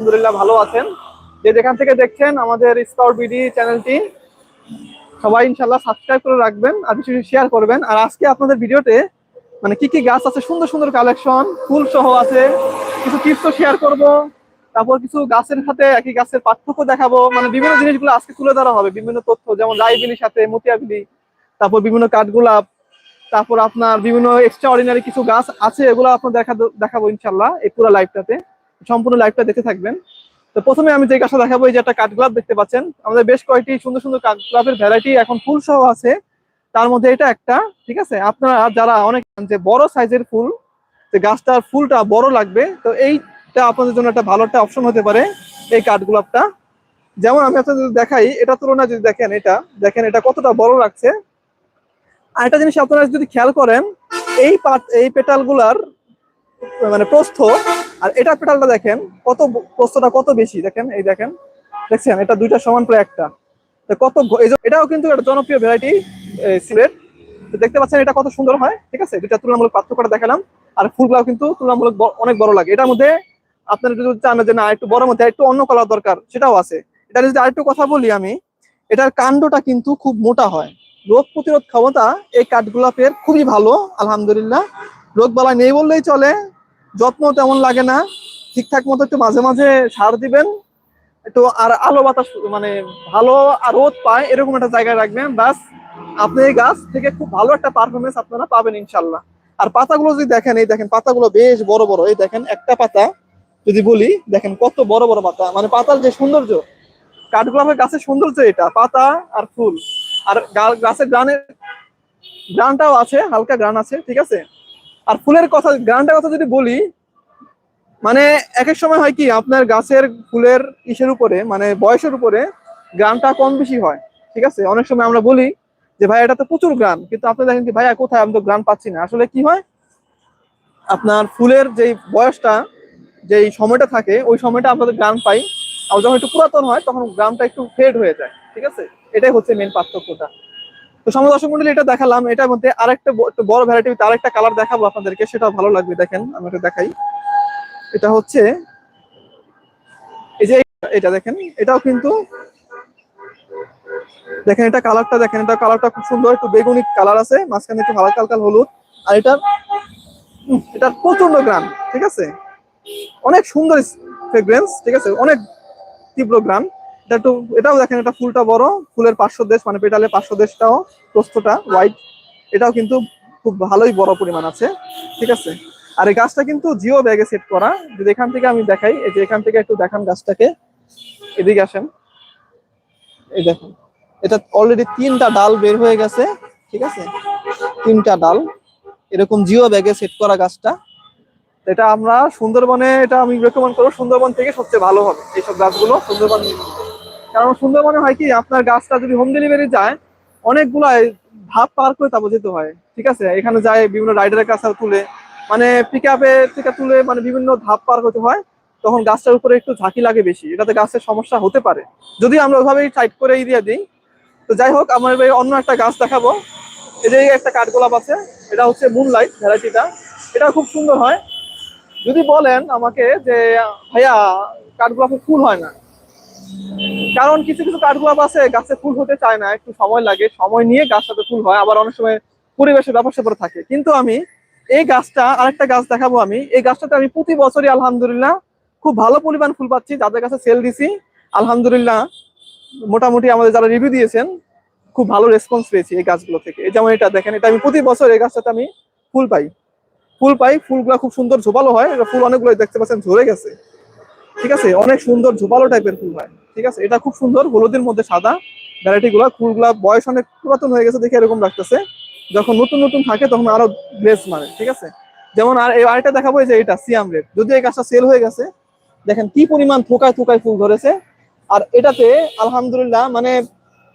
আলহামদুলিল্লাহ ভালো আছেন। যে যেখান থেকে দেখছেন আমাদের স্কাউট বিডি চ্যানেলটি, সবাই ইনশাল্লাহ সাবস্ক্রাইব করে রাখবেন, আর কিছু শেয়ার করবেন। আর আজকে আপনাদের ভিডিওতে মানে কি কি গাছ আছে, সুন্দর সুন্দর কালেকশন ফুল সহ আছে, কিছু টিপসও শেয়ার করব, তারপর কিছু গাছের সাথে একই গাছের পার্থক্য দেখাবো মানে বিভিন্ন জিনিসগুলো আজকে তুলে ধরা হবে, বিভিন্ন তথ্য, যেমন লাইবিলির সাথে মতিয়াবিলি তারপর বিভিন্ন কাঠগোলাপ, তারপর আপনার বিভিন্ন এক্সট্রা অর্ডিনারি কিছু গাছ আছে, এগুলো আপনার দেখা দেখাবো ইনশাল্লাহ এই পুরো লাইভটাতে সম্পূর্ণ লাইভটা দেখতে থাকবেন। তো প্রথমে আমি যে গাছটা দেখাবো, এই যে একটা কাঠগোলাপ দেখতে পাচ্ছেন। আমাদের বেশ কয়েকটি সুন্দর সুন্দর কাঠগোলাপের ভ্যারাইটি এখন ফুল সহ আছে। তার মধ্যে এটা একটা, ঠিক আছে? আপনারা যারা অনেক যে বড় সাইজের ফুল, যে গাছটার ফুলটা বড় লাগবে, তো এইটা আপনাদের জন্য একটা ভালো একটা অপশন হতে পারে এই কাঠগোলাপটা যেমন আমি আপনাদের দেখাই এটা তুলনায় যদি দেখেন এটা দেখেন এটা কতটা বড় লাগছে। আর একটা জিনিস আপনারা যদি খেয়াল করেন, এই পাত এই পেটালগুলার মানে প্রস্থ, আর এটা পেটালটা দেখেন, কত প্রস্থটা কত বেশি, দেখেন, এই দেখেন, দেখছেন, এটা দুইটা সমান প্রায় একটা। কত এটাও কিন্তু একটা জনপ্রিয় ভ্যারাইটি সিলেট দেখতে পাচ্ছেন এটা কত সুন্দর হয়, ঠিক আছে? দুইটা তুলনামূলক পার্থক্যটা দেখালাম, আর ফুলগুলাও কিন্তু তুলনামূলক অনেক বড় লাগে। এটার মধ্যে আপনারা যদি চান যে না, একটু বড় মধ্যে, একটু অন্য কালার দরকার, সেটাও আছে। এটা যদি আরেকটু কথা বলি আমি, এটার কাণ্ডটা কিন্তু খুব মোটা হয়। রোগ প্রতিরোধ ক্ষমতা এই কাঠগোলাপের খুবই ভালো, আলহামদুলিল্লাহ। রোগ বালাই নেই বললেই চলে যত্ন তেমন লাগে না। ঠিকঠাক মতো একটু মাঝে মাঝে সার দিবেন। একটু আর আলো বাতাস মানে ভালো আর রোদ পায়, এরকম একটা জায়গায় রাখবেন। বাস আপনি এই গাছ থেকে খুব ভালো একটা পারফরমেন্স আপনারা পাবেন ইনশাল্লাহ আর পাতাগুলো যদি দেখেন, এই দেখেন পাতাগুলো বেশ বড় বড়। এই দেখেন একটা পাতা, যদি বলি, দেখেন কত বড় বড় পাতা। মানে পাতার যে সৌন্দর্য, কাঠগোলাপের গাছের সৌন্দর্য এটা, পাতা আর ফুল। আর গাছের গ্রানের, গ্রানটাও আছে, হালকা গ্রান আছে, ঠিক আছে? আর ফুলের কথা গ্রানটার কথা যদি বলি মানে এক এক সময় হয় কি, আপনার গাছের ফুলের ইসের উপরে মানে বয়সের উপরে গ্রানটা কম বেশি হয়, ঠিক আছে? অনেক সময় আমরা বলি যে, ভাই, এটা তো প্রচুর গ্রান কিন্তু আপনি দেখেন কি ভাইয়া কোথায়? আমি তো গ্রান পাচ্ছি না। আসলে কি হয়, আপনার ফুলের যেই বয়সটা, যেই সময়টা থাকে, ওই সময়টা আপনাদের গ্রাম পাই। আর যখন একটু পুরাতন হয়, তখন গ্রামটা একটু ফেড হয়ে যায়, ঠিক আছে? এটাই হচ্ছে মেন পার্থক্যটা। তো সমাজ দর্শক মন্ডলী, এটা দেখালাম। এটার মধ্যে আরেকটা বড় ভ্যারাইটি আরেকটা কালার দেখাবো আপনাদেরকে সেটা ভালো লাগবে দেখেন, আমি এটা দেখাই। এটা হচ্ছে, এই যে এটা দেখেন, এটাও কিন্তু দেখেন, এটা কালারটা দেখেন, এটা কালারটা খুব সুন্দর, একটু বেগুনি কালার আছে, মাঝখানে একটু হালকা হালকা হলুদ, আর এটা এটা প্রচণ্ড গ্রাম ঠিক আছে? অনেক সুন্দর ফ্রেগ্রেন্স ঠিক আছে? অনেক তীব্র গ্রাম এটা একটু, এটাও দেখেন, এটা ফুলটা বড়, ফুলের পাঁচশো দেশ মানে পেটালের পাঁচশো দেশটাও প্রস্থটা হোয়াইট এটাও কিন্তু খুব ভালোই বড় পরিমাণ আছে, ঠিক আছে? আর এই গাছটা কিন্তু জিও ব্যাগে সেট করা, যদি এখান থেকে আমি দেখাই, এই যে এখান থেকে একটু দেখান গাছটাকে, এদিকে আসেন, এই দেখুন, এটা অলরেডি তিনটা ডাল বের হয়ে গেছে, ঠিক আছে? তিনটা ডাল, এরকম জিও ব্যাগে সেট করা গাছটা, এটা আমরা সুন্দরবনে, এটা আমি রেকমেন্ড করব, সুন্দরবন থেকে সবচেয়ে ভালো হবে, এইসব গাছগুলো সুন্দরবন কারণ সুন্দরবনে হয় কি, আপনার গাছটা যদি হোম ডেলিভারি যায় অনেকগুলো ধাপ পার করে তারপর যেতে হয়। ঠিক আছে? এখানে যায় বিভিন্ন রাইডারের কাছে তুলে মানে পিক আপে তুলে মানে বিভিন্ন ধাপ পার করতে হয়, তখন গাছটার উপরে একটু ঝাঁকি লাগে বেশি। এটাতে গাছের সমস্যা হতে পারে। যদি আমরা ওইভাবেই সাইড করে দিয়ে দিই, তো যাই হোক, আমার এবার অন্য একটা গাছ দেখাবো। এই যে একটা কাঠগোলাপ আছে। এটা হচ্ছে মুনলাইট ভ্যারাইটিটা। এটা খুব সুন্দর হয়। যদি বলেন আমাকে যে, ভাইয়া কাঠগোলাপে ফুল হয় না। কারণ কিছু কিছু কাঠগোলাপ আছে, গাছে ফুল হতে চায় না, একটু সময় লাগে, সময় নিয়ে গাছটাতে ফুল হয়, আবার অনেক সময় পরিবেশের ব্যাপার স্যাপার থাকে। কিন্তু আমি এই গাছটা, আরেকটা গাছ দেখাবো আমি। এই গাছটাতে আমি প্রতি বছরই আলহামদুলিল্লাহ খুব ভালো পরিমাণ ফুল পাচ্ছি, যাদের কাছে সেল দিছি। আলহামদুলিল্লাহ মোটামুটি আমাদের যারা রিভিউ দিয়েছেন, খুব ভালো রেসপন্স পেয়েছি এই গাছগুলো থেকে। যেমন এটা দেখেন, এটা আমি প্রতি বছর এই গাছটাতে আমি ফুল পাই। ফুল পাই, ফুলগুলো খুব সুন্দর ঝোপালো হয় ফুল অনেকগুলো দেখতে পাচ্ছেন, ঝরে গেছে। ঠিক আছে? অনেক সুন্দর ঝোপালো টাইপের ফুল হয়। ঠিক আছে? এটা খুব সুন্দর, হলুদের মধ্যে সাদা। ভ্যারাইটি গুলা ফুলগুলা বয়স অনেক পুরাতন হয়ে গেছে দেখে এরকম লাগতেছে। যখন নতুন নতুন থাকে তখন আরও গ্লেজ মানে ঠিক আছে? যেমন আর আরেকটা দেখাবো যে এটা, সিয়াম রেড। যদি এই গাছটা সেল হয়ে গেছে, দেখেন কি পরিমাণ থোকায় থোকায় ফুল ধরেছে। আর এটাতে আলহামদুলিল্লাহ মানে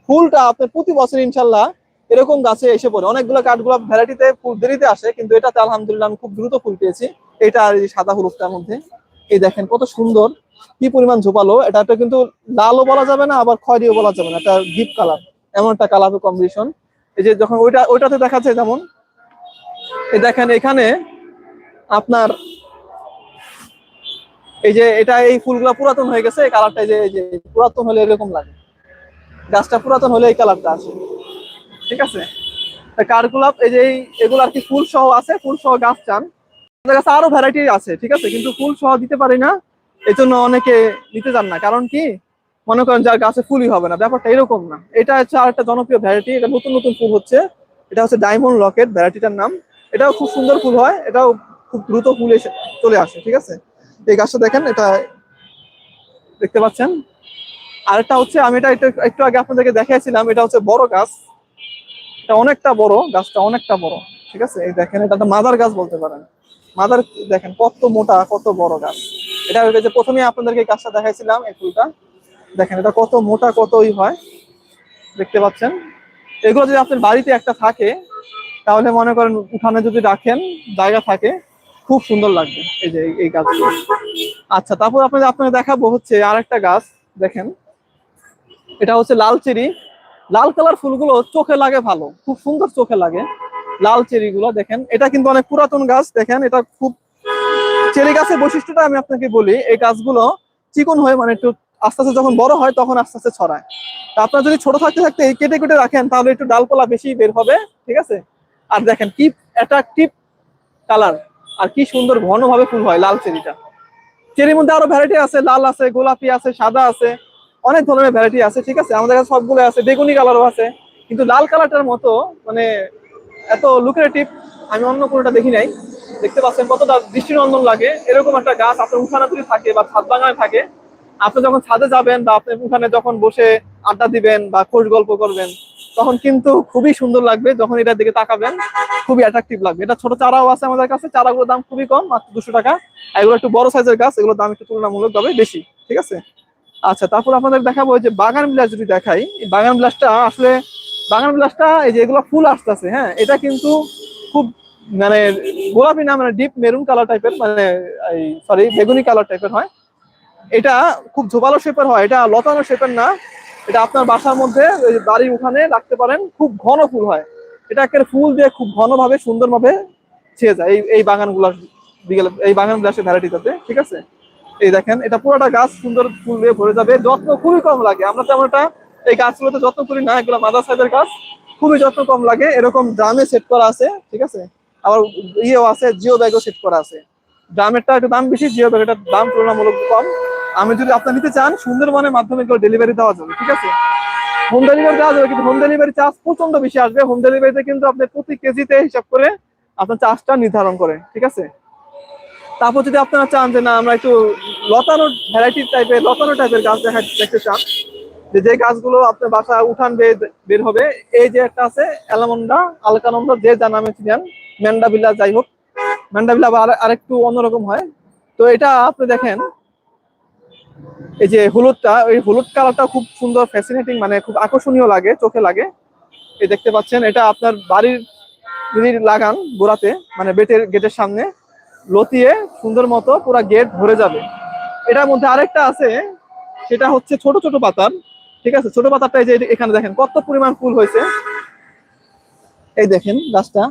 ফুলটা আপনার প্রতি বছর ইনশাল্লাহ এরকম গাছে এসে পড়ে। অনেকগুলো কাঠগোলাপ ভ্যারাইটিতে ফুল দেরিতে আসে, কিন্তু এটাতে আলহামদুলিল্লাহ আমি খুব দ্রুত ফুল পেয়েছি। এটা আর এই সাদা হলুদটার মধ্যে। এই দেখেন কত সুন্দর। কি পরিমাণ ঝোপালো? এটা একটা কিন্তু লালও বলা যাবে না, আবার খয়েরিও বলা যাবে না। এটা ডিপ কালার এমন একটা কালার কম্বিনেশন এই যে যখন ওইটা, ওইটাতে দেখা যায় যেমন, এই দেখেন এখানে আপনার এই যে এটা, এই ফুলগুলো পুরাতন হয়ে গেছে, এই কালারটা যে যে, পুরাতন হলে এরকম লাগে। গাছটা পুরাতন হলে এই কালারটা আসে। ঠিক আছে? কারগুলাপ এই যে এগুলো আর কি ফুল সহ আছে ফুল সহ গাছ চান। আমাদের কাছে আরও ভ্যারাইটি আছে, ঠিক আছে? কিন্তু ফুল সহ দিতে পারি না। এই জন্য অনেকে নিতে চান না। কারণ কি? মনে করেন যার গাছে ফুলই হবে না। ব্যাপারটা এরকম না। এটা হচ্ছে আর একটা জনপ্রিয় ভ্যারাইটি এটা নতুন নতুন ফুল হচ্ছে। এটা হচ্ছে ডায়মন্ড রকেট ভ্যারাইটিটার নাম। এটাও খুব সুন্দর ফুল হয়। এটাও খুব দ্রুত ফুল এসে চলে আসে, ঠিক আছে? এই গাছটা দেখেন, এটা দেখতে পাচ্ছেন? আরেকটা হচ্ছে, আমি এটা একটু একটু আগে আপনাদেরকে দেখিয়েছিলাম এটা হচ্ছে বড় গাছ। এটা অনেকটা বড়, গাছটা অনেকটা বড়, ঠিক আছে? এই দেখেন, এটা মাদার গাছ বলতে পারেন। মাদার, দেখেন, কত মোটা, কত বড় গাছ। এটা ওই যে প্রথমে আপনাদেরকে গাছটা দেখাইছিলাম, এই ফুলটা। দেখেন, এটা কত মোটা, কতই হয়। দেখতে পাচ্ছেন? এগুলো যদি আপনার বাড়িতে একটা থাকে, তাহলে মনে করেন উঠানে যদি রাখেন, জায়গা থাকে, খুব সুন্দর লাগবে। এই যে, এই- গাছগুলো আচ্ছা তারপর আপনাদের আপনাকে দেখাবো হচ্ছে আর একটা গাছ। দেখেন, এটা হচ্ছে লাল চেরি। লাল কালার ফুলগুলো চোখে লাগে ভালো, খুব সুন্দর চোখে লাগে। লাল চেরি গুলো দেখেন, এটা কিন্তু অনেক পুরাতন গাছ, দেখেন, এটা খুব চেরি গাছের বৈশিষ্ট্যটা আমি আপনাকে বলি, এই গাছগুলো চিকন হয়ে মানে একটু আস্তে আস্তে যখন বড় হয় তখন আস্তে আস্তে ছড়ায়। তা আপনার যদি ছোট থাকতে থাকতে এই কেটে কেটে রাখেন, তাহলে একটু ডালপালা বেশি বের হবে, ঠিক আছে? আর দেখেন কি অ্যাট্রাকটিভ কালার আর কি সুন্দর ঘনভাবে ফুল হয় লাল চেরিটা। চেরির মধ্যে আরও ভ্যারাইটি আছে, লাল আছে, গোলাপি আছে, সাদা আছে, অনেক ধরনের ভ্যারাইটি আছে, ঠিক আছে? আমাদের কাছে সবগুলো আছে, বেগুনি কালারও আছে, কিন্তু লাল কালারটার মতো মানে এত লুক্রেটিভ আমি অন্য কোনোটা দেখি নাই। দেখতে পাচ্ছেন কতটা দৃষ্টিনন্দন লাগে। এরকম একটা গাছ আপনার উঠানে যদি থাকে বা ছাদ বাগানে থাকে। আপনি যখন ছাদে যাবেন বা আপনি উঠানে যখন বসে আড্ডা দিবেন বা খোঁজ গল্প করবেন, তখন কিন্তু খুবই সুন্দর লাগবে যখন এটার দিকে তাকাবেন। খুবই অ্যাট্রাকটিভ লাগবে। এটা ছোট চারাও আছে আমাদের কাছে। চারাগুলোর দাম খুবই কম, মাত্র দুশো টাকা। এগুলো একটু বড় সাইজের গাছ, এগুলোর দাম একটু তুলনামূলকভাবে বেশি। ঠিক আছে? আচ্ছা তারপর আপনাদের দেখাবো যে বাগান বিলাস যদি দেখাই বাগান বিলাসটা আসলে, বাগান বিলাসটা এই যে এগুলো ফুল আসতেছে হ্যাঁ? এটা কিন্তু খুব মানে গোলাপি না মানে ডিপ মেরুন কালার টাইপের মানে এই সরি বেগুনি কালার টাইপের হয়। এটা খুব ঝোপালো শেপের হয়, এটা লতানো শেপের না। এটা আপনার বাসার মধ্যে বাড়ির উঠানে রাখতে পারেন, খুব ঘন ফুল হয়। এটা একের ফুল দিয়ে খুব ঘনভাবে, সুন্দরভাবে ছেয়ে যায়। এই এই বাগানগুলোর দিকে এই বাগান বিলাসের ভ্যারাইটিটাতে, ঠিক আছে? এই দেখেন, এটা পুরোটা গাছ সুন্দর ফুল দিয়ে ভরে যাবে। যত্ন খুবই কম লাগে। আমরা তেমন একটা এই গাছগুলোতে যত্ন করি না, এগুলো মাদার সাইজের গাছ। খুবই যত্ন কম লাগে। এরকম ড্রামে সেট করা আছে, ঠিক আছে? আবার ইয়েও আছে, জিও ব্যাগও সেট করা আছে। ড্রামেরটা একটু দাম বেশি, জিও ব্যাগের দাম তুলনামূলক কম। আমি যদি আপনার নিতে চান, সুন্দরবনের মাধ্যমে এগুলো ডেলিভারি দেওয়া যাবে, ঠিক আছে? হোম ডেলিভারি দেওয়া যাবে, কিন্তু হোম ডেলিভারি চার্জ প্রচণ্ড বেশি আসবে। হোম ডেলিভারিতে কিন্তু আপনি প্রতি কেজিতে হিসাব করে আপনার চার্জটা নির্ধারণ করে ঠিক আছে? তারপর যদি আপনারা চান যে না, আমরা একটু লতানো ভ্যারাইটি টাইপের লতানো টাইপের গাছ দেখা দেখতে চান যে যে গাছগুলো আপনার বাসা উঠান বের হবে, এই যে একটা আছে, অ্যালামন্ডা, আলকানন্দা, যে যা নামে চিনেন ম্যান্ডাবিলা যাই হোক, ম্যান্ডাবিলা বা আর- আরেকটু অন্যরকম হয়। তো এটা আপনি দেখেন, এই যে হলুদটা, ওই হলুদ কালারটা খুব সুন্দর ফ্যাসিনেটিং মানে খুব আকর্ষণীয় লাগে, চোখে লাগে। এই দেখতে পাচ্ছেন, এটা আপনার বাড়ির যদি লাগান গোড়াতে মানে বেটের গেটের সামনে, লতিয়ে সুন্দর মতো পুরো গেট ভরে যাবে। এটার মধ্যে আরেকটা আছে, সেটা হচ্ছে ছোট ছোট পাতার ঠিক আছে? ছোট পাতাটা এই যে এখানে দেখেন, কত পরিমাণ ফুল হয়েছে। এই দেখেন গাছটা,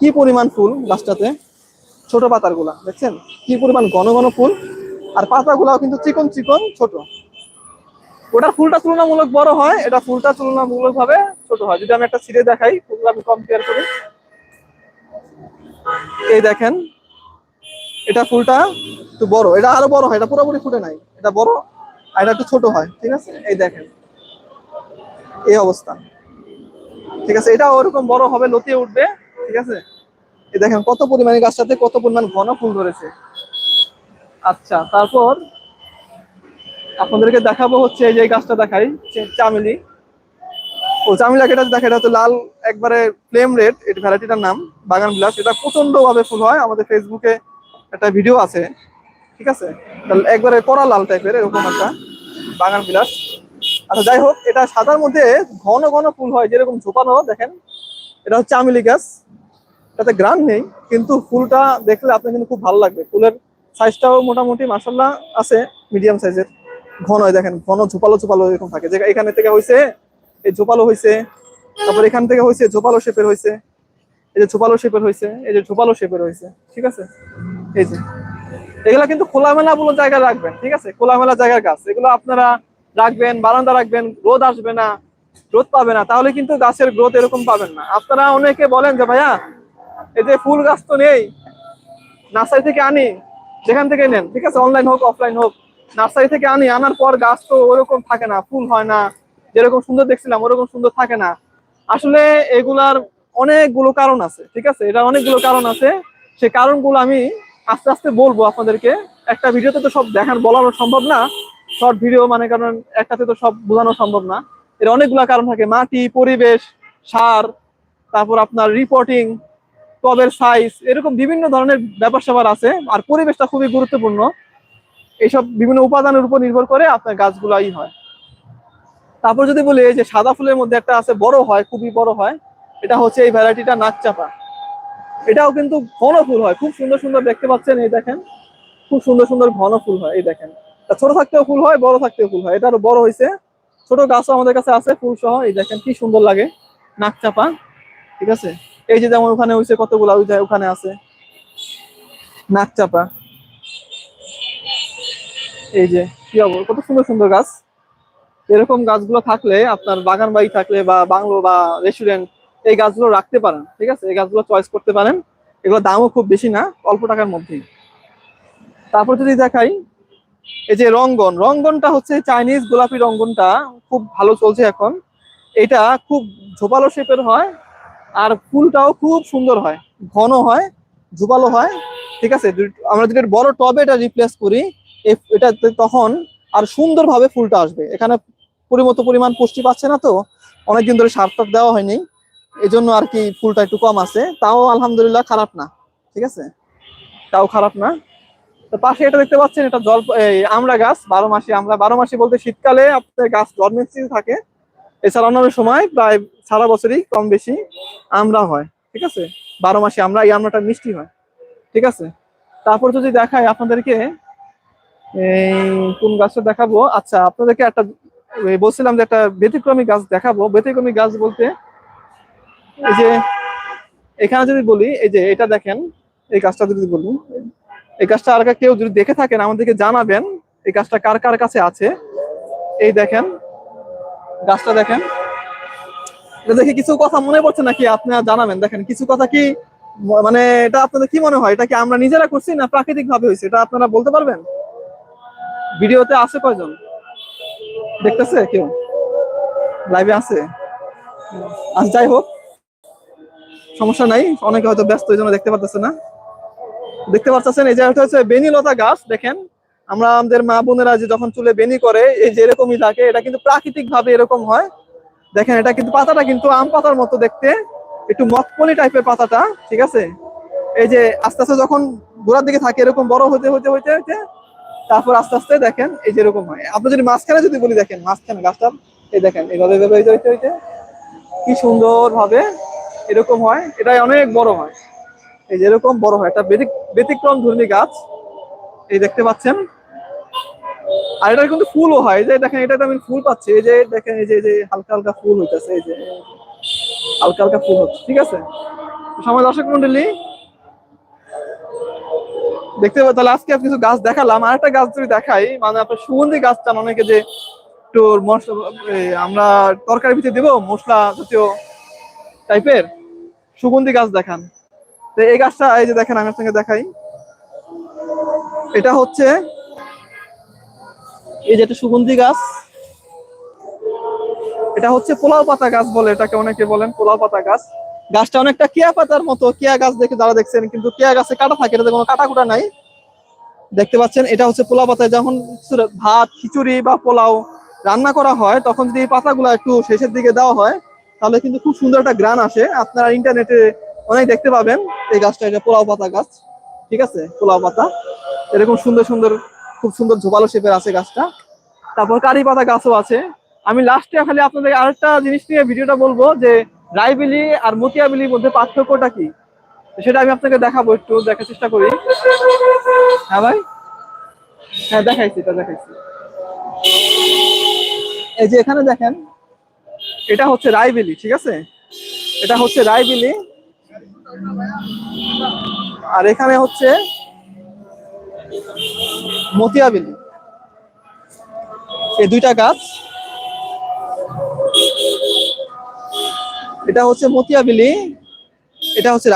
কি পরিমাণ ফুল গাছটাতে? ছোট পাতারগুলা দেখছেন? কি পরিমাণ ঘন ঘন ফুল। আর পাতাগুলাও কিন্তু চিকন চিকন ছোট। ওটার ফুলটা তুলনামূলক বড় হয়, এটা ফুলটা তুলনামূলক ভাবে ছোট হয়। যদি আমি একটা ছিঁড়ে দেখাই, ফুলগুলো আমি কম্পেয়ার করি। এই দেখেন, এটা ফুলটা একটু বড়। এটা আরও বড় হয়, এটা পুরোপুরি ফুটে নাই। এটা বড় আর এটা একটু ছোট হয়, ঠিক আছে? এই দেখেন। এই অবস্থা। ঠিক আছে এটা ওরকম বড় হবে, লতিয়ে উঠবে, ঠিক আছে? এই দেখেন কত পরিমাণে গাছটাতে কত পরিমাণ ঘন ফুল ধরেছে। আচ্ছা তারপর আপনাদেরকে দেখাবো হচ্ছে এই যে গাছটা দেখাই চামেলি। ও চামেলি এটা দেখা এটা হচ্ছে লাল, একবারে ফ্লেম রেড এই ভ্যারাইটিটার নাম, বাগান বিলাস। এটা প্রচণ্ড ভাবে ফুল হয়, আমাদের ফেসবুকে একটা ভিডিও আছে। ঠিক আছে? একবারে কড়া লাল টাইপের এরকম একটা বাগান বিলাস। আচ্ছা যাই হোক, এটা সাদার মধ্যে ঘন ঘন ফুল হয়, যেরকম ঝোপানো, দেখেন। এটা হচ্ছে চামেলি গাছ। এটাতে গ্রান নেই, কিন্তু ফুলটা দেখলে আপনার কিন্তু খুব ভালো লাগবে। ফুলের সাইজটাও মোটামুটি মাসাল্লাহ আছে মিডিয়াম সাইজের ঘন হয়, দেখেন, ঘন ঝোপালো ঝোপালো এরকম থাকে। যে এখানে থেকে হয়েছে এই ঝোপালো হয়েছে তারপর এখান থেকে হয়েছে ঝোপালো শেপের হয়েছে এই যে ঝোপালো শেপের হয়েছে এই যে ঝোপালো শেপের হয়েছে ঠিক আছে? এই যে। এগুলো কিন্তু খোলামেলা বলে জায়গা রাখবেন, ঠিক আছে? খোলামেলা জায়গার গাছ, এগুলো আপনারা রাখবেন, বারান্দা রাখবেন, রোদ আসবে না, রোদ পাবে না, তাহলে কিন্তু গাছের গ্রোথ এরকম পাবেন না। আপনারা অনেকে বলেন যে, ভাইয়া, এই যে ফুল গাছ তো নেই, নার্সারি থেকে আনি, যেখান থেকে নেন। ঠিক আছে অনলাইন হোক অফলাইন হোক, নার্সারি থেকে আনি, আনার পর গাছ তো ওরকম থাকে না, ফুল হয় না, যেরকম সুন্দর দেখছিলাম, ওরকম সুন্দর থাকে না। আসলে এগুলার অনেকগুলো কারণ আছে, ঠিক আছে? এটা অনেকগুলো কারণ আছে। সে কারণগুলো আমি আস্তে আস্তে বলব আপনাদেরকে। একটা ভিডিওতে তো সব দেখার বলানো সম্ভব না। শর্ট ভিডিও মানে কারণ একটাতে তো সব বোঝানো সম্ভব না। এর অনেকগুলো কারণ থাকে, মাটি, পরিবেশ, সার, তারপর আপনার রিপোর্টিং টবের সাইজ এরকম বিভিন্ন ধরনের ব্যাপার স্যাপার আছে। আর পরিবেশটা খুবই গুরুত্বপূর্ণ। এইসব বিভিন্ন উপাদানের উপর নির্ভর করে আপনার গাছগুলাই হয়। তারপর যদি বলি যে সাদা ফুলের মধ্যে একটা আছে, বড় হয়, খুবই বড় হয়, এটা হচ্ছে এই ভ্যারাইটিটা নাকচাপা এটাও কিন্তু ঘন ফুল হয়। খুব সুন্দর সুন্দর দেখতে পাচ্ছেন এই দেখেন। খুব সুন্দর সুন্দর ঘন ফুল হয়, এই দেখেন। ছোট থাকতেও ফুল হয়, বড় থাকতেও ফুল হয়। এটা আরও বড় হয়েছে ছোট গাছও আমাদের কাছে আছে ফুল সহ, এই দেখেন কি সুন্দর লাগে। নাকচাপা ঠিক আছে? এই যে যেমন ওখানে হয়েছে কতগুলা ওই যায় ওখানে আছে। নাকচাপা এই যে, কি অবর কত সুন্দর সুন্দর গাছ। এরকম গাছগুলো থাকলে, আপনার বাগান বাড়ি থাকলে বা বাংলো বা রেস্টুরেন্ট এই গাছগুলো রাখতে পারেন, ঠিক আছে? এই গাছগুলো চয়েস করতে পারেন। এগুলো দামও খুব বেশি না, অল্প টাকার মধ্যেই। তারপর যদি দেখাই, এই যে রঙ্গন, রঙ্গনটা হচ্ছে চাইনিজ গোলাপি রঙ্গনটা, খুব ভালো চলছে এখন। এটা খুব ঝোপালো শেপের হয়, আর ফুলটাও খুব সুন্দর হয়। ঘন হয়, ঝোপালো হয়, ঠিক আছে? আমরা যদি বড় টবে এটা রিপ্লেস করি এটা তখন আর সুন্দরভাবে ফুলটা আসবে। এখানে পরিমতো পরিমাণ পুষ্টি পাচ্ছে না তো, অনেকদিন ধরে সার দেওয়া হয়নি। এই জন্য আর কি ফুলটা একটু কম আছে। তাও আলহামদুলিল্লাহ খারাপ না, ঠিক আছে? তাও খারাপ না। তো পাশে এটা দেখতে পাচ্ছেন, এটা জল, এই আমড়া গাছ, বারো মাসে আমরা বারো মাসে বলতে শীতকালে আপনার গাছ জন্মেন্সি থাকে। এছাড়া অন্যান্য সময় প্রায় সারা বছরই কম বেশি আমরা হয়, ঠিক আছে? বারো মাসে আমরা এই আমরাটা মিষ্টি হয়, ঠিক আছে? তারপর যদি দেখাই আপনাদেরকে, এই কোন গাছটা দেখাবো? আচ্ছা আপনাদেরকে একটা বলছিলাম যে একটা ব্যতিক্রমী গাছ দেখাবো। ব্যতিক্রমী গাছ বলতে এই যে এখানে যদি বলি, এই যে এটা দেখেন, এই কাজটা যদি বলি, এই কাজটা আর কেউ যদি দেখে থাকেন, আমাদেরকে জানাবেন এই গাছটা কার কার কাছে আছে। এই দেখেন, গাছটা দেখেন। এটা দেখে কিছু কথা মনে পড়ছে নাকি? আপনারা জানাবেন, দেখেন, কিছু কথা কি মানে এটা আপনাদের কি মনে হয়? এটা কি আমরা নিজেরা করছি না প্রাকৃতিক ভাবে হয়েছে? এটা আপনারা বলতে পারবেন? ভিডিওতে আছে কয়জন? দেখতেছে কেউ? লাইভে আছে? আজ যাই হোক। সমস্যা নাই। অনেকে হয়তো ব্যস্ত এই জন্য দেখতে পারতেছে না। দেখতে পাচ্ছেন এই যে এটা হচ্ছে বেনিলতা গাছ, দেখেন। আমরা আমাদের মা বোনেরা যে যখন চুলে বেনি করে, এই যে এরকমই থাকে, এটা কিন্তু প্রাকৃতিক ভাবে এরকম হয়। দেখেন, এটা কিন্তু পাতাটা কিন্তু আম পাতার মতো দেখতে। একটু মকমলি টাইপের পাতাটা, ঠিক আছে? এই যে আস্তে আস্তে যখন গোড়ার দিকে থাকে, এরকম বড় হতে হতে হতে হতে তারপর আস্তে আস্তে দেখেন, এই যে এরকম হয়। আপনি যদি মাঝখানে যদি বলি দেখেন, মাঝখানে গাছটা, এই দেখেন এইভাবে এইভাবে এই হইতে হইতে কি সুন্দর ভাবে এরকম হয়, এটাই অনেক বড় হয়। এই যে এরকম বড় হয়, একটা ব্যতিক্রম ধর্মী গাছ, এই দেখতে পাচ্ছেন। আর এটা কিন্তু ফুলও হয় যে দেখেন এটা আমি ফুল পাচ্ছি, এই যে দেখেন, এই যে যে হালকা হালকা ফুল হইতেছে, এই যে হালকা হালকা ফুল হচ্ছে, ঠিক আছে? সময় দর্শক মন্ডলী, দেখতে পাবো তাহলে আজকে কিছু গাছ দেখালাম। আর একটা গাছ যদি দেখাই মানে আপনার সুগন্ধি গাছ চান, অনেকে যে একটু আমরা তরকারি ভিতরে দেবো মশলা জাতীয় টাইপের সুগন্ধি গাছ দেখান। তো এই গাছটা এই যে দেখেন, আমি আপনাকে দেখাই। এটা হচ্ছে এই যে একটা সুগন্ধি গাছ। এটা হচ্ছে পোলাও পাতা গাছ বলে এটাকে অনেকে বলেন, পোলাও পাতা গাছ। গাছটা অনেকটা কেয়া পাতার মতো, কেয়া গাছ দেখে যারা দেখছেন, কিন্তু কেয়া গাছে কাটা থাকে, এটাতে কোনো কাটা কুটা নাই। দেখতে পাচ্ছেন, এটা হচ্ছে পোলাও পাতা যখন ভাত, খিচুড়ি বা পোলাও রান্না করা হয়, তখন যদি এই পাতাগুলো একটু শেষের দিকে দেওয়া হয় তাহলে কিন্তু খুব সুন্দর একটা গ্রান আসে। আপনারা ইন্টারনেটে অনেক দেখতে পাবেন এই গাছটা এটা পোলাও পাতা গাছ, ঠিক আছে? পোলাও পাতা। এরকম সুন্দর সুন্দর, খুব সুন্দর ঝোপালো শেপের আছে গাছটা। তারপর কারি পাতা গাছও আছে। আমি লাস্টে খালি আপনাদের আরেকটা জিনিস নিয়ে ভিডিওটা বলব যে রাইবিলি আর মতিয়াবিলির মধ্যে পার্থক্যটা কি? সেটা আমি আপনাকে দেখাবো, একটু দেখার চেষ্টা করি। হ্যাঁ ভাই? হ্যাঁ দেখাইছি, এটা দেখাইছি। এই যে এখানে দেখেন এটা হচ্ছে রাইবিলি, ঠিক আছে? এটা হচ্ছে রাইবিলি। আর এখানে হচ্ছে মতিয়াবিলি। এই দুইটা গাছ। এটা হচ্ছে মতিয়াবিলি, এটা হচ্ছে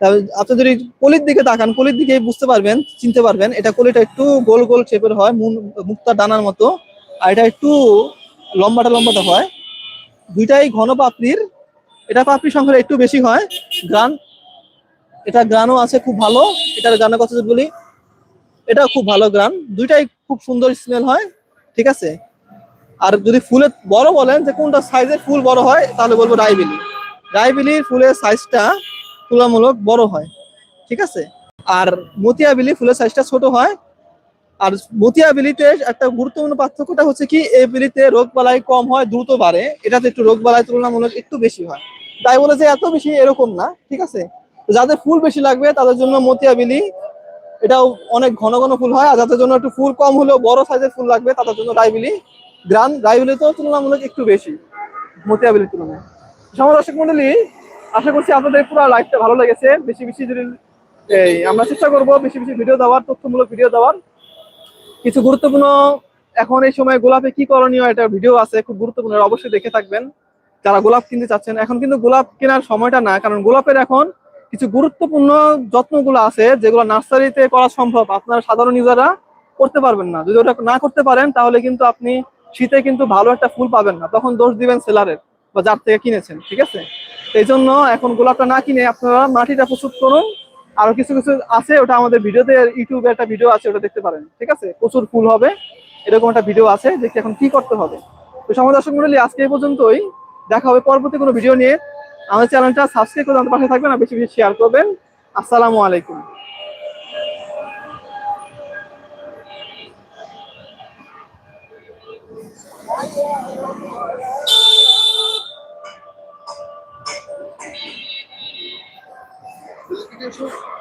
তাহলে আপনি যদি কলির দিকে তাকান, কলির দিকে বুঝতে পারবেন, চিনতে পারবেন। এটা কলিটা একটু গোল গোল শেপের হয় মুক্তার ডানার মতো। আর এটা একটু লম্বাটা লম্বাটা হয়। দুইটাই ঘন পাপড়ির। এটা পাপড়ি সংখ্যা একটু বেশি হয়। গ্রান, এটা গ্রানও আছে খুব ভালো। এটার গ্রানের কথা বলি, এটাও খুব ভালো গ্রান। দুইটাই খুব সুন্দর স্মেল হয়, ঠিক আছে? আর যদি ফুলের বড় বলেন যে কোনটা সাইজের ফুল বড় হয়, তাহলে বলব রাইবিলি রাইবিলির ফুলের সাইজটা তুলনামূলক বড় হয়, ঠিক আছে? আর মতিয়াবিলি ফুলের সাইজটা ছোট হয় আর মতিয়াবিলিতে একটা গুরুত্বপূর্ণ পার্থক্যটা হচ্ছে কি, এই বিলিতে রোগ বালাই কম হয়, দ্রুত বাড়ে। এটাতে একটু রোগ বালাই তুলনামূলক একটু বেশি হয়। তাই বলে যে এত বেশি এরকম না, ঠিক আছে? যাদের ফুল বেশি লাগবে, তাদের জন্য মতিয়াবিলি এটাও অনেক ঘন ঘন ফুল হয়। আর যাদের জন্য একটু ফুল কম হলেও বড় সাইজের ফুল লাগবে, তাদের জন্য রাইবিলি গ্রান রাইবিলি তো তুলনামূলক একটু বেশি মতিয়াবিলির তুলনায়। সমাজ দর্শক মন্ডলী, আশা করছি আপনাদের পুরো লাইফটা ভালো লেগেছে। বেশি বেশি যদি, এই, আমরা চেষ্টা করব বেশি বেশি ভিডিও দেওয়ার, তথ্যমূলক ভিডিও দেওয়ার। কিছু গুরুত্বপূর্ণ, এখন এই সময় গোলাপে কি করণীয় এটা ভিডিও আছে, খুব গুরুত্বপূর্ণ অবশ্যই দেখে থাকবেন। যারা গোলাপ কিনতে চাচ্ছেন, এখন কিন্তু গোলাপ কেনার সময়টা না, কারণ গোলাপের এখন কিছু গুরুত্বপূর্ণ যত্নগুলো আছে, যেগুলো নার্সারিতে করা সম্ভব, আপনারা সাধারণ ইউজাররা করতে পারবেন না। যদি ওটা না করতে পারেন, তাহলে কিন্তু আপনি শীতে কিন্তু ভালো একটা ফুল পাবেন না, তখন দোষ দিবেন সেলারের বা যার থেকে কিনেছেন, ঠিক আছে? এই জন্য এখন গোলাপটা না কিনে আপনারা মাটিটা প্রস্তুত করুন আরও কিছু কিছু আছে, ওটা আমাদের ভিডিওতে, ইউটিউবে একটা ভিডিও আছে, ওটা দেখতে পারেন, ঠিক আছে? প্রচুর ফুল হবে, এরকম একটা ভিডিও আছে, দেখতে এখন কি করতে হবে। তো সমাজ দর্শক মন্ডলী আজকে এই পর্যন্তই, দেখা হবে পরবর্তী কোনো ভিডিও নিয়ে। আমাদের চ্যানেলটা সাবস্ক্রাইব করে আমাদের পাশে থাকবেন আর বেশি বেশি শেয়ার করবেন। আসসালামু আলাইকুম। থেকে